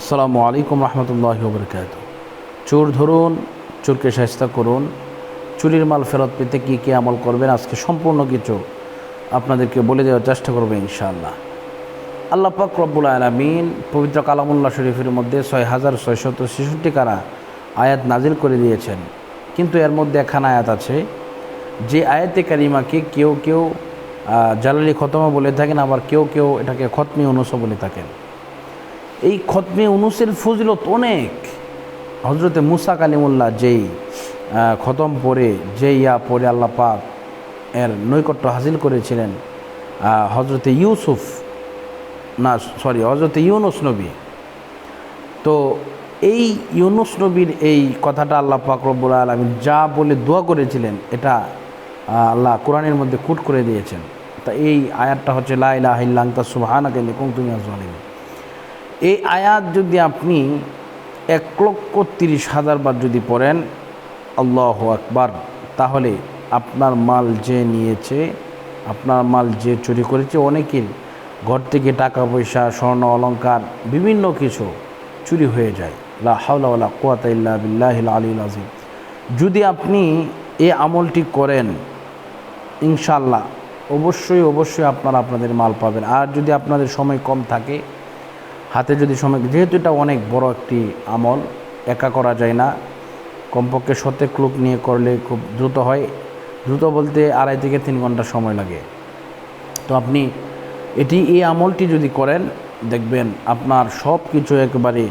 আসসালামু আলাইকুম রহমতুল্লাহ বরকাত চোর ধরুন, চোরকে সাহস্তা করুন চুরির মাল ফেরত পেতে কী কী আমল করবেন, আজকে সম্পূর্ণ কিছু আপনাদেরকে বলে দেওয়ার চেষ্টা করব ইনশাআল্লাহ। আল্লাহ পাক রব্বুল আলমিন পবিত্র কালামুল্লাহ শরীফের মধ্যে ছয় হাজার ছয়শত ছেষট্টি কারা আয়াত নাজিল করে দিয়েছেন। কিন্তু এর মধ্যে একখানা আয়াত আছে, যে আয়াতে কারিমাকে কেউ কেউ জালালি খতমা বলে থাকেন, আবার কেউ কেউ এটাকে খতমি অনুস বলে থাকেন। এই খতমে উনুসের ফজিলত অনেক। হজরতে মুসা কালিমুল্লাহ যেই খতম পরে যে ইয়া পরে আল্লাহ পাক এর নৈকট্য হাসিল করেছিলেন হজরতে ইউসুফ, না, সরি হজরতে ইউনুস নবী। তো এই ইউনুস নবীর এই কথাটা আল্লাহ পাক রব্বুল আলমিন যা বলে দোয়া করেছিলেন, এটা আল্লাহ কোরআনের মধ্যে কুট করে দিয়েছেন। তা এই আয়াতটা হচ্ছে লাইলাহ তা সুবহানাকে লিকুম তুমি আজলিম এই আয়াত যদি আপনি এক লক্ষ তিরিশ হাজার বার যদি পড়েন, আল্লাহ আকবার, তাহলে আপনার মাল যে নিয়েছে, আপনার মাল যে চুরি করেছে, অনেকের ঘর থেকে টাকা পয়সা, স্বর্ণ, অলংকার, বিভিন্ন কিছু চুরি হয়ে যায়। লা হাওলা ওয়ালা কুয়াতা ইল্লা বিল্লাহিল আলিল আজিম যদি আপনি এই আমলটি করেন ইনশাল্লাহ অবশ্যই অবশ্যই আপনারা আপনাদের মাল পাবেন। আর যদি আপনাদের সময় কম থাকে হাতে যদি সময় যেহেতু এটা অনেক বড় একটি আমল, একা করা যায় না। কমপক্ষে সতেক লোক নিয়ে করলে খুব দ্রুত হয়। দ্রুত বলতে আড়াই থেকে তিন ঘণ্টা সময় লাগে। তো আপনি এটি, এই আমলটি যদি করেন, দেখবেন আপনার সব কিছু একেবারে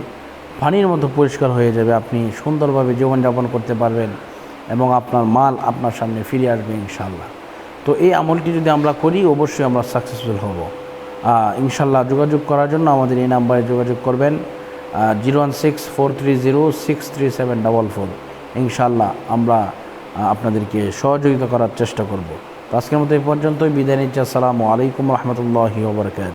পানির মতো পরিষ্কার হয়ে যাবে। আপনি সুন্দরভাবে জীবনযাপন করতে পারবেন এবং আপনার মাল আপনার সামনে ফিরে আসবে ইনশাল্লাহ তো এই আমলটি যদি আমরা করি, অবশ্যই আমরা সাকসেসফুল হব। ইনশাল্লাহ যোগাযোগ করার জন্য আমাদের এই নাম্বারে যোগাযোগ করবেন zero one six four three zero six three seven double four. ইনশাল্লাহ আমরা আপনাদেরকে সহযোগিতা করার চেষ্টা করব। আজকের মতো এই পর্যন্তই, বিদায় নিচ্ছি, আসসালামু আলাইকুম রহমতুল্লাহি ওবরকাত